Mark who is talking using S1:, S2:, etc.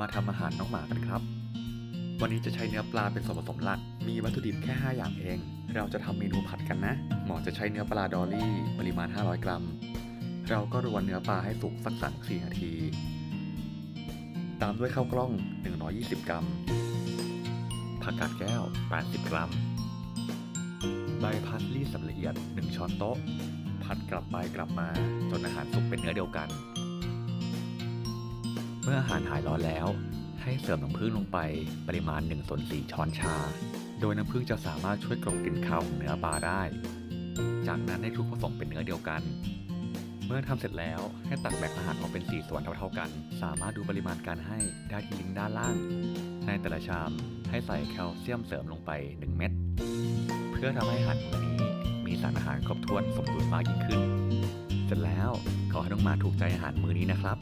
S1: มาทำอาหารน้องหมากันครับ วันนี้จะใช้เนื้อปลาเป็นส่วนผสมหลัก มีวัตถุดิบแค่ 5 อย่างเอง เราจะทำเมนูผัดกันนะ หมอจะใช้เนื้อปลาดอลลี่ ปริมาณ 500 กรัม เราก็รวนเนื้อปลาให้สุกสักสามสี่นาที ตามด้วยข้าวกล้อง 120 กรัม ผักกาดแก้ว 80 กรัม ใบพาสลีย์สับละเอียด 1 ช้อนโต๊ะ ผัดกลับไปกลับมาจนอาหารสุกเป็นเนื้อเดียวกัน เมื่ออาหารหายร้อนแล้ว ให้เสริมน้ำผึ้งลงไปปริมาณ1ส่วน4ช้อนชา โดยน้ำผึ้งจะสามารถช่วยกลบกลิ่นคาวของเนื้อปลาได้ จากนั้นให้คลุกผสมเป็นเนื้อเดียวกัน เมื่อทำเสร็จแล้วให้ตักแบ่งอาหารออกเป็น 4 ส่วนเท่าๆกัน สามารถดูปริมาณการให้ได้ที่ลิงก์ด้านล่าง ในแต่ละชามให้ใส่แคลเซียมเสริมลงไป 1 เม็ดเพื่อทำให้อาหารมื้อนี้มีสารอาหารครบถ้วนสมดุลมากยิ่งขึ้น เสร็จแล้วขอให้น้องมาถูกใจอาหารมื้อนี้นะครับ